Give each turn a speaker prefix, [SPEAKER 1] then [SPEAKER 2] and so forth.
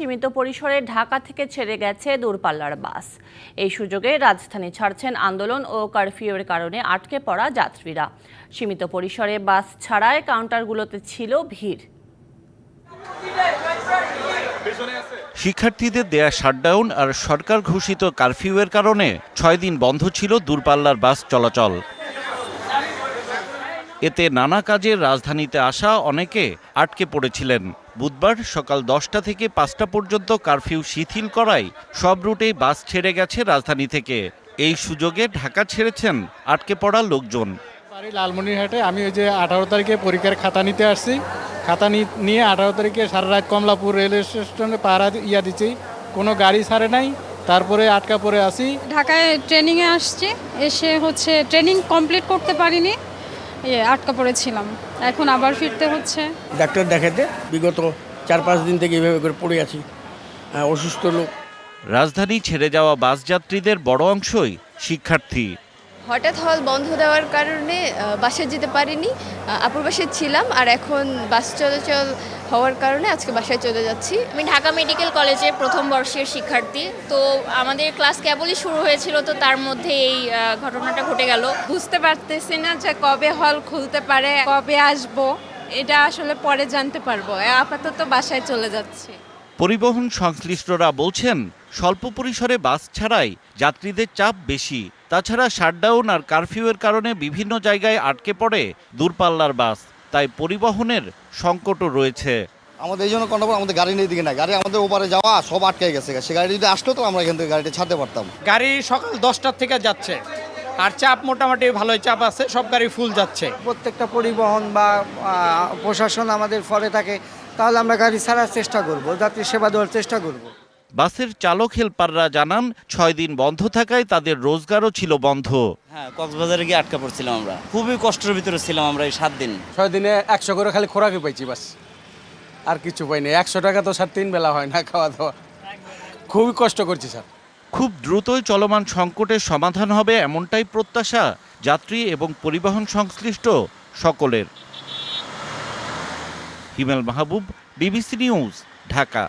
[SPEAKER 1] সীমিত পরিসরে ঢাকা থেকে ছেড়ে গেছে দূরপাল্লার বাস। এই সুযোগে রাজধানী ছাড়ছেন আন্দোলন ও কারফিউয়ের কারণে আটকে পড়া যাত্রীরা। সীমিত পরিসরে বাস ছাড়ায় কাউন্টারগুলোতে ছিল ভিড়।
[SPEAKER 2] শিক্ষার্থীদের দেয়া শাটডাউন আর সরকার ঘোষিত কারফিউয়ের কারণে ছয় দিন বন্ধ ছিল দূরপাল্লার বাস চলাচল। এতে নানা কাজে রাজধানীতে আসা অনেকে আটকে পড়েছিলেন। বুধবার সকাল দশটা থেকে পাঁচটা পর্যন্ত কারফিউ শিথিল করায় সব রুটেই বাস ছেড়ে গেছে রাজধানী থেকে। এই সুযোগে ঢাকা ছেড়েছেন আটকে পড়া লোকজন।
[SPEAKER 3] লালমনিরহাটে আমি ওই যে আঠারো তারিখে পরীক্ষার খাতা নিতে আসছি। খাতা নি- নিয়ে আঠারো তারিখে সারা রাত কমলাপুর রেলওয়ে স্টেশনে পাহারা ইয়া দিচ্ছি। কোনো গাড়ি ছাড়ে নাই। তারপরে আটকা পড়ে আসি
[SPEAKER 4] ঢাকায় ট্রেনিংয়ে আসছি। এসে হচ্ছে ট্রেনিং কমপ্লিট করতে পারিনি। ইয়ে আটকা পড়েছিলাম। এখন আবার ফিরতে হচ্ছে।
[SPEAKER 5] ডাক্তার দেখাতে বিগত চার পাঁচ দিন থেকে এভাবে করে পড়ে আছি। হ্যাঁ, অসুস্থ লোক।
[SPEAKER 2] রাজধানী ছেড়ে যাওয়া বাস যাত্রীদের বড় অংশই শিক্ষার্থী।
[SPEAKER 6] হঠাৎ হল বন্ধ দেওয়ার কারণে বাসায় যেতে পারিনি। আপুর বাসায় ছিলাম আর এখন বাস চলাচল হওয়ার কারণে আজকে বাসায় চলে যাচ্ছি।
[SPEAKER 7] আমি ঢাকা মেডিকেল কলেজে প্রথম বর্ষের শিক্ষার্থী। তো আমাদের ক্লাস কেবলই শুরু হয়েছিল তো তার মধ্যে এই ঘটনাটা ঘটে গেল।
[SPEAKER 4] বুঝতে পারতেছি না যে কবে হল খুলতে পারে কবে আসব এটা আসলে পরে জানতে পারব। আপাতত বাসায় চলে যাচ্ছি।
[SPEAKER 2] পরিবহন সংশ্লিষ্টরা বলছেন স্বল্প পরিসরে বাস ছাড়াই যাত্রীদের চাপ বেশি। তাছাড়া শাটডাউন আর কারফিউয়ের কারণে বিভিন্ন জায়গায় আটকে পড়ে দূরপাল্লার বাস। তাই পরিবহনের সংকটও রয়েছে।
[SPEAKER 8] আমাদের এই জন্য কন্ট্রোল আমাদের গাড়ি নেই দিকে না। গাড়ি আমাদের ওপারে যাওয়া সব আটকে গেছে। সে গাড়ি যদি আসতো তো আমরা এখান থেকে গাড়িটা ছাড়তে পারতাম।
[SPEAKER 3] গাড়ি সকাল দশটার থেকে যাচ্ছে। আর চাপ মোটামুটি ভালোই চাপ আছে সব গাড়ি ফুল যাচ্ছে।
[SPEAKER 5] প্রত্যেকটা পরিবহন বা প্রশাসন আমাদের ফলে থাকে তাহলে আমরা গাড়ি ছাড়ার চেষ্টা করব যাত্রী সেবা দেওয়ার চেষ্টা করব।
[SPEAKER 2] বাসের চালক হেলপাররা জানান ছয় দিন বন্ধ থাকায় তাদের রোজগারও ছিল বন্ধ।
[SPEAKER 9] হ্যাঁ কক্সবাজারে গিয়ে আটকা পড়ছিলাম আমরা। খুবই কষ্টের ভিতরে ছিলাম আমরা এই সাত দিন।
[SPEAKER 3] ছয় দিনে একশো করে খালি খোরাকি পাইছি বাস। আর কিছু পাইনি। একশো টাকা তো স্যার তিন বেলা হয় না খাওয়া দাওয়া। খুবই কষ্ট করছি স্যার।
[SPEAKER 2] খুব দ্রুতই চলমান সংকটের সমাধান হবে এমনটাই প্রত্যাশা যাত্রী এবং পরিবহন সংশ্লিষ্ট সকলের। Himel Mahbub BBC news Dhaka.